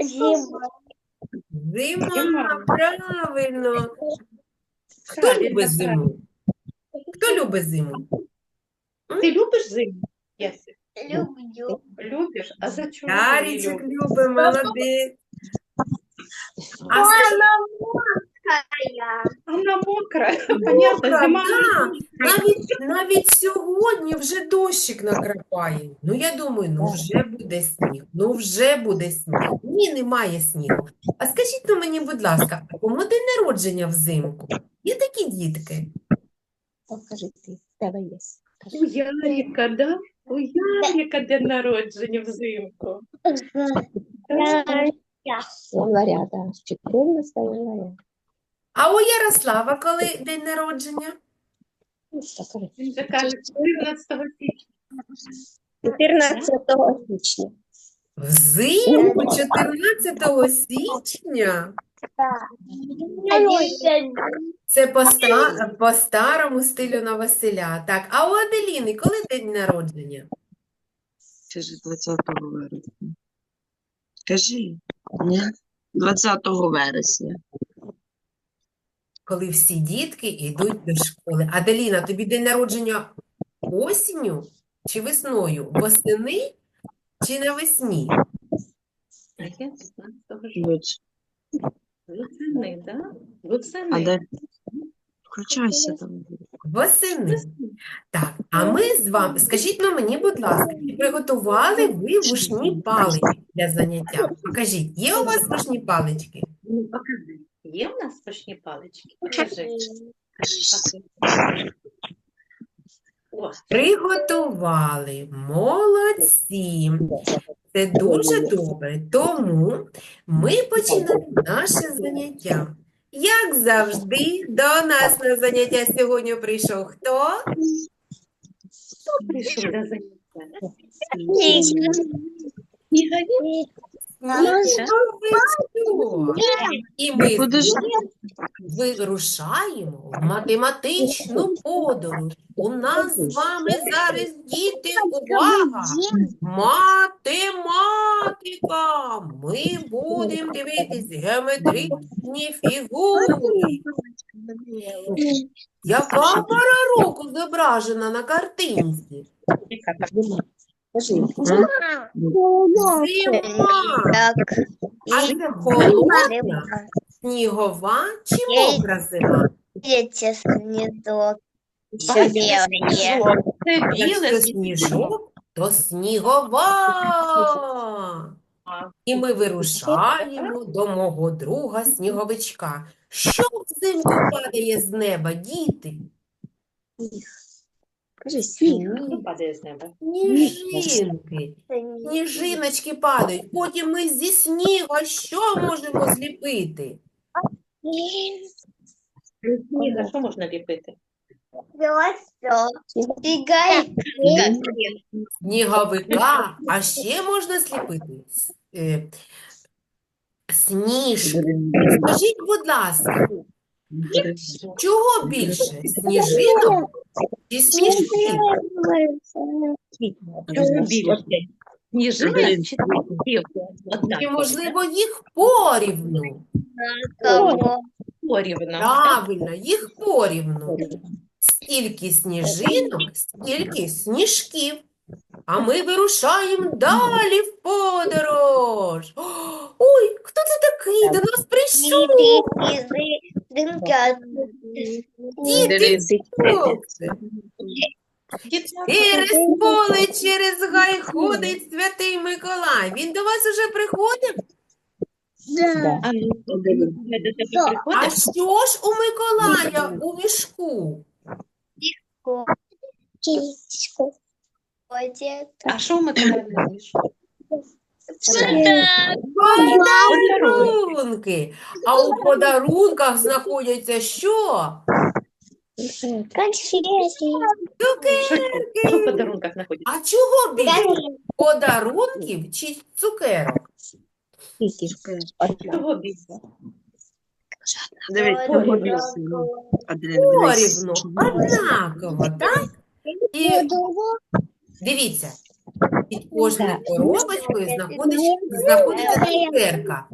Зима. Зима, правильно. Хто любить зиму? Хто любить зиму? Ти любиш зиму? Ясик? Люблю. Любиш? А за чому? любиш? любить, молодець. А скажи, Моя. Вона мокра. Понятно, Мокра, зима. да. навіть, навіть сьогодні вже дощик накрапає. Ну, я думаю, ну вже буде сніг, ну вже буде сніг. Ні, немає снігу. А скажіть ну мені, будь ласка, а кому день народження взимку? Є такі дітки? Покажи ти, в тебе є. У Ярика, да? У Ярика день народження взимку. Января, да, з 14 января. А у Ярослава коли день народження? Ну, Покажи. Він же каже 14 січня. 14 січня. Взимку 14 січня? Це по, ста- по старому стилю на Василя. Так, а у Аделіни коли день народження? Кажи 20 вересня. Кажи. Ні? 20 вересня. Коли всі дітки йдуть до школи. Аделіна, тобі день народження осінню чи весною? Восени чи навесні? А я 16 Восени, да? Восени. Включайся там. Восени. Так, а ми з вами, скажіть на мені, будь ласка, чи приготували ви вушні палички для заняття? Покажіть, є у вас вушні палички? Є в нас пашні палички? Покажи. О, Приготували. Молодці. Це дуже добре. Тому ми починаємо наше заняття. Як завжди, до нас на заняття сьогодні прийшов хто? хто прийшов до заняття? І ми вирушаємо в математичну подорож. У нас з вами зараз діти, увага! Математика! Ми будемо дивитись геометричні фігури. Яка пора року зображена на картинці? Кажи. Зима. Так. А це холодна, снігова чи мокра зима? Дети снизу. Все біле сніжок, то снігова. І ми вирушаємо до мого друга сніговичка. Що взимку падає з неба, діти? Кажи сніг. Хто падає з неба? Сніжинки. Сніжиночки падають. Потім ми зі снігу що можемо зліпити? Сніга, що можна ліпити? Сніговика, а ще можна зліпити С- е, сніжки. Скажіть, будь ласка, чого більше? Сніжинок чи більше? Сніжина чи? Чи, можливо, їх порівну? порівну. Правильно, їх порівну. Стільки сніжинок, стільки сніжків. А ми вирушаємо далі в подорож. Ой, хто це такий? До нас прийшов. Діти? Через поле, через гай ходить святий Миколай. Він до вас уже приходив? А що ж у Миколая у мішку? а що ми тебе робиш? Подарунки. А у подарунках знаходяться що? Що в подарунках знаходиться? А чого більше? Подарунків чи цукерок? Чого більше? Дивись. Порівну, однаково, так? І дивіться, Під кожною коробочкою знаходиться, знаходиться цукерка.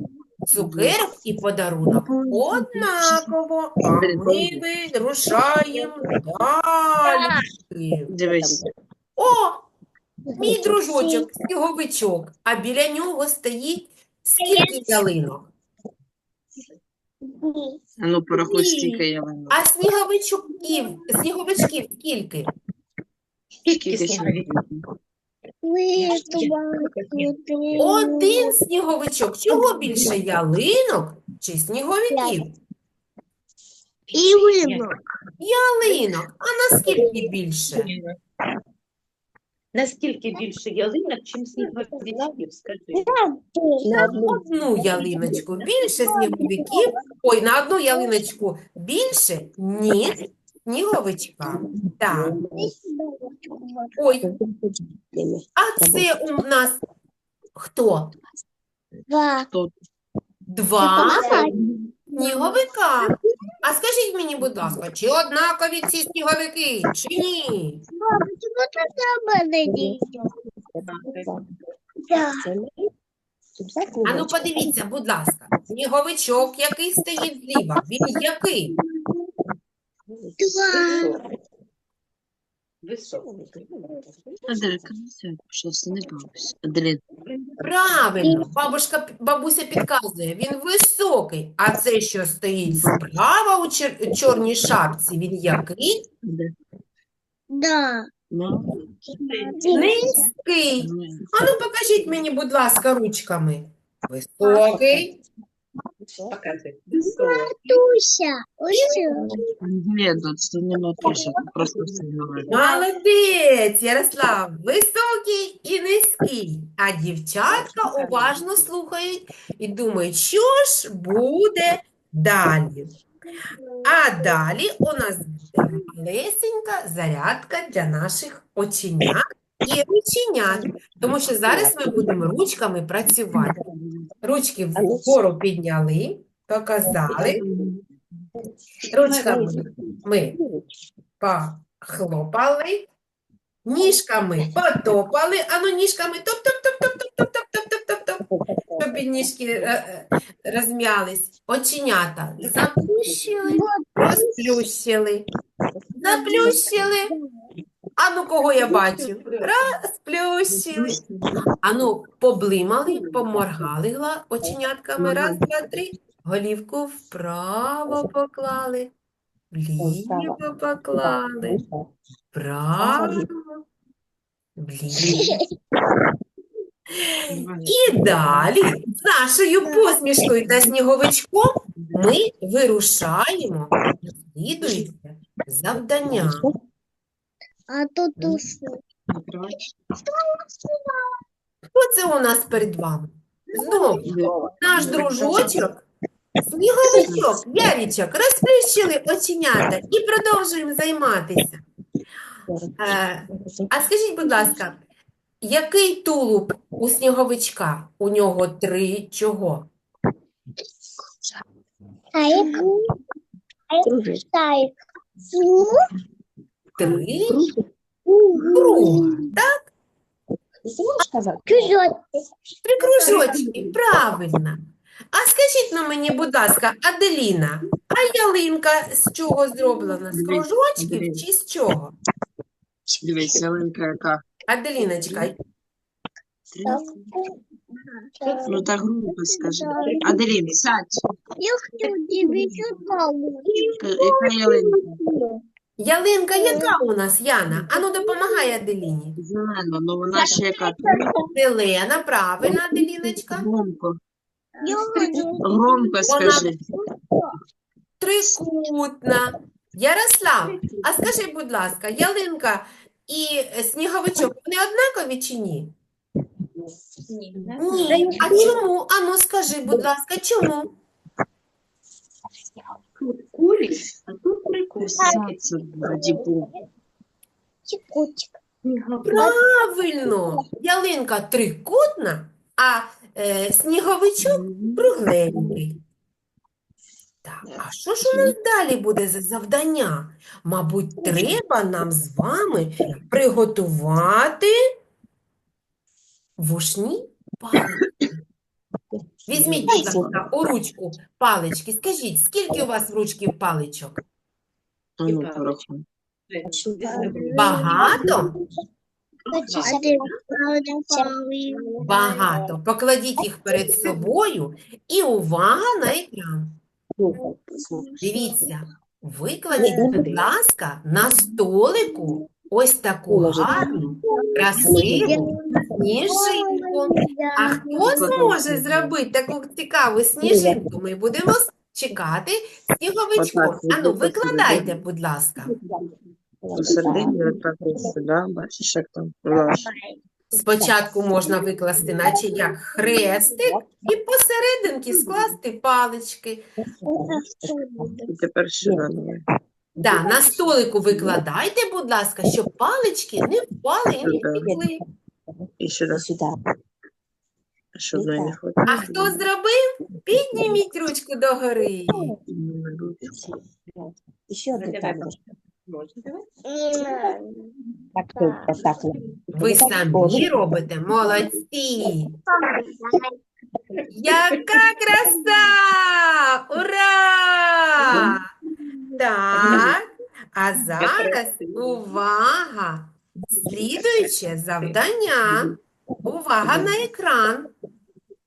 Цукерок і подарунок однаково, а ми вирушаємо далі. Дивись. О, мій дружочок, сніговичок, а біля нього стоїть скільки ялинок? А ну порахуй, скільки ялинок. А сніговичків, сніговичків скільки? Скільки сніговиків? Один сніговичок. Чого більше ялинок чи сніговиків? Ялинок. А наскільки більше? Наскільки більше ялинок, чим сніговиків, скажи. На одну. Одну ялиночку більше сніговиків. Ой, на одну ялиночку більше, ніж сніговичка. Так. Ой, а це у нас хто? Хто? Два сніговика. А скажіть мені, будь ласка, чи однакові ці сніговики, чи ні? Це ми. Рюкзак А ну невеличкий. подивіться, будь ласка, сніговичок, який стоїть зліва, він який? Високий. Аделка, ну сядь, щось не. Аделін, Правильно, бабушка, бабуся підказує, він високий, а це, що стоїть справа у чер- чорній шапці, він який? Да. ну, Низький. ну, А ну покажіть мені, будь ласка, ручками. Високий. Показуй. Високий. Туся, ось Ні, доць, це не Матуся, просто все говориш. Молодець, Ярослав, високий і низький. А дівчатка уважно слухають і думають, що ж буде далі. А далі у нас буде малесенька зарядка для наших оченят і рученят, тому що зараз ми будемо ручками працювати. Ручки вгору підняли, показали. Ручками ми похлопали, ніжками потопали, ану ніжками топ-топ-топ-топ-топ-топ-топ-топ-топ, щоб ніжки е, е, розм'ялись. Оченята заплющили, розплющили, заплющили. Ану, кого я бачу? Розплющили. Ану, поблимали, поморгали оченятками. Раз, два, три. Голівку вправо поклали, вліво поклали. Право, вліво. І далі з нашою посмішкою та сніговичком ми вирушаємо на завдання. А тут усе. Накривай. Хто це у нас перед вами? Знову наш дружочок, сніговичок, ярічок, розплющили оченята і продовжуємо займатися. Е, а скажіть, будь ласка, який тулуб у сніговичка? У нього три чого? Тайк. Кружечки. Тайк. Три круга. Так? Три кружочки, правильно. А скажіть на мені, будь ласка, Аделіна, а ялинка з чого зроблена? З кружочків чи з чого? Дивись, ялинка яка. Аделіночка, Ну так грубо скажи. Аделін, сядь. Я хочу тебе Яка ялинка? Ялинка яка у нас, Яна? Ану, допомагай Аделіні. Зелена, ну вона ще яка. Зелена, правильно, Аделіночка. Громко. Громко скажи. Трикутна. Ярослав, а скажи, будь ласка, ялинка і е, сніговичок, вони однакові чи ні? Ні. А чому? Ану, скажи, будь ласка, чому? Тут кулі, а тут прикуси. Сядься, раді Бога. Чекутик. Правильно, ялинка трикутна, а е, сніговичок кругленький. Так, а що ж у нас далі буде за завдання? Мабуть, треба нам з вами приготувати вушні палички. Візьміть, будь ласка, у ручку палички. Скажіть, скільки у вас в ручки паличок? Ну. Багато? Багато. Покладіть їх перед собою і увага на екран. Дивіться, викладіть, будь ласка, на столику ось таку гарну, красиву сніжинку. А хто зможе зробити таку цікаву сніжинку? Ми будемо чекати сніговичком. Ану, викладайте, будь ласка. Спочатку можна викласти, наче як хрестик, і посерединки скласти палички. І тепер давай. Да, на столику викладайте, будь ласка, щоб палички не впали і не втекли. І сюди, Сюди. щоб не не А хто зробив? Підніміть ручку догори. І ще одну там. Так, так, так. Ви самі робите, молодці. Яка краса! Ура! Так, а зараз увага! Слідуюче завдання. Увага на екран.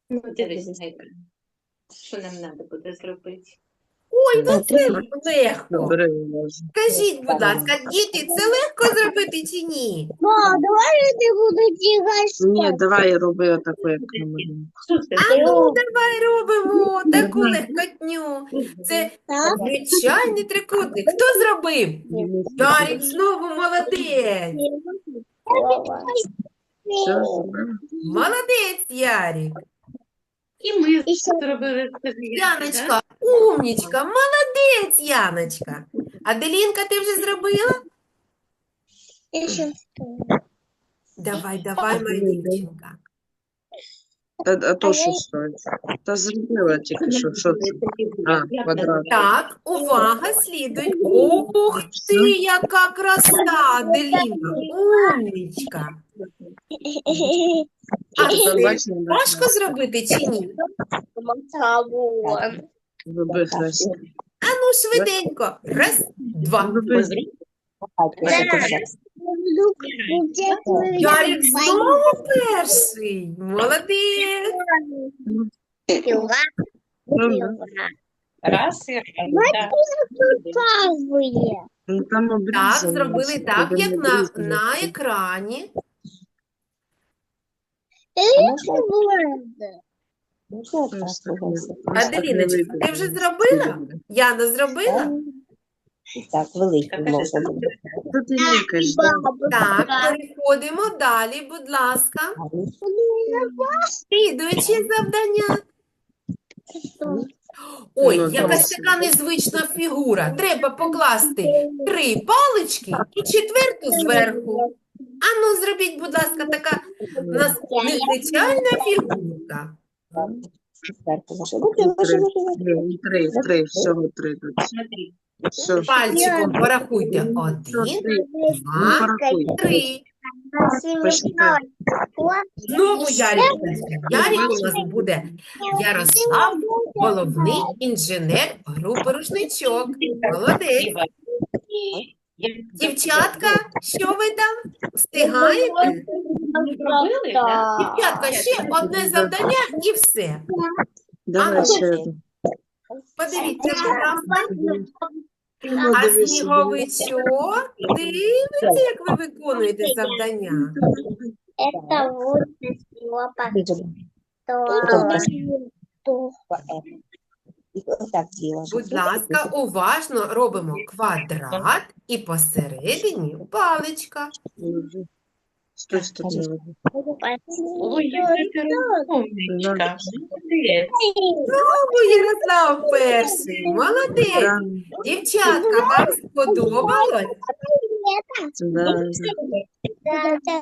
Ну, дивись на екран. Що нам треба буде зробити? Ой, ну це легко. Скажіть, будь ласка, діти, це легко зробити чи ні? Мам, давай я не буду тягать. Ні, давай роби отаку, як на малюнку. А ну, давай робимо таку легкотню. Це звичайний трикутник. Хто зробив? Ярик знову молодець. Молодець, Ярик. І ми зробили Яночка, умнічка, молодець, Яночка. Аделінка, ти вже зробила? Я ще Давай, давай, моя дівчинка. А, а то що стоїть? Та зробила тільки що, що це? А, квадрат. Так, увага, слідуй. Ух ти, яка краса, Аделінка, умнічка. А важко зробити чи ні? Хрест. А ну, швиденько. Раз, два. Ярик знову перший. Молодець. Раз і так. Так, зробили так, як на, на екрані. Так Аделіночка, ти вже зробила? Яна зробила? Так, великий можна? Так, переходимо далі, будь ласка. Гарний. Слідуюче завдання. Ой, Ну, якась така незвична фігура. Треба покласти три палички і четверту зверху. Ану, зробіть, будь ласка, така у нас незвичайна фігурка. Пальчиком порахуйте. Один. Ну, два, три. Знову Ярик. Ярик у нас буде Ярослав, головний інженер групи рушничок. Молодець. Дівчатка, що ви там встигаєте? Дівчатка, ще одне завдання і все. Давай ще одну. Подивіться, будь ласка. А сніговичок дивиться, як ви виконуєте завдання. Это вот лопата. Видели? І отак. Будь ласка, уважно робимо квадрат і посередині паличка. Стой, стой, стой. Ой, яка розумничка. Молодець. Знову Ярослав перший. Молодець. Дівчатка, вам сподобалось? Да, да.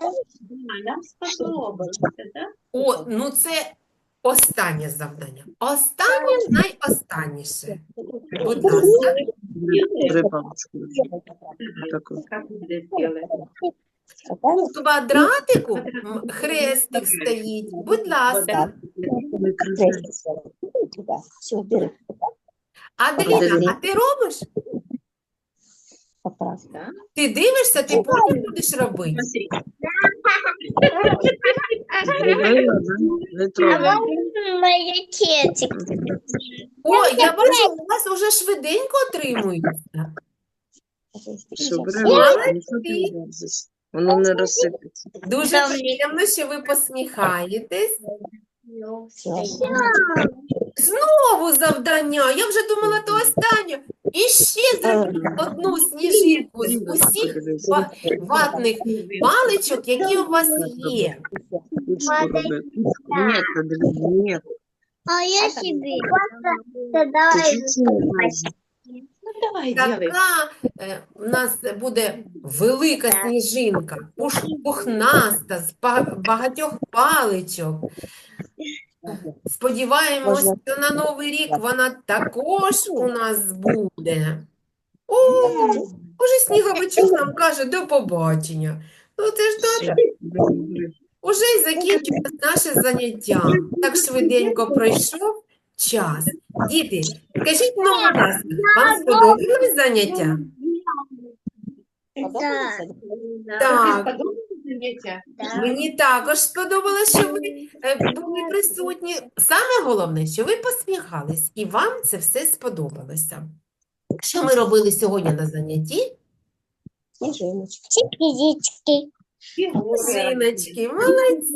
А нам сподобалося, так? О, ну це останнє завдання. Останнє найостанніше. Будь ласка. У квадратику хрестик стоїть. Будь ласка. Аделіна, а ти робиш? Ти дивишся, ти потім будеш робити. А трогай. О, я бачу, у вас уже швиденько отримується. Воно не розсипеться. Дуже приємно, що ви посміхаєтесь. Знову завдання. Я вже думала, то останнє. І ще зробіть одну сніжинку з усіх ватних паличок, які у вас є. Аделіна, ні. А я лазиш. Ну. Така е, у нас буде велика сніжинка, пуш- пухнаста, з ба- багатьох паличок. Сподіваємось, що на Новий рік вона також у нас буде. О, уже сніговичок нам каже до побачення. Ну це ж добре. Уже й закінчилось наше заняття. Так швиденько пройшов час. Діти, скажіть ну, будь ласка, вам сподобалось заняття? Тобі Так. Заняття? Мені також сподобалося, що ви е, були присутні. Саме головне, що ви посміхались, і вам це все сподобалося. Що ми робили сьогодні на занятті? Сніжиночки. Жіночки, молодці.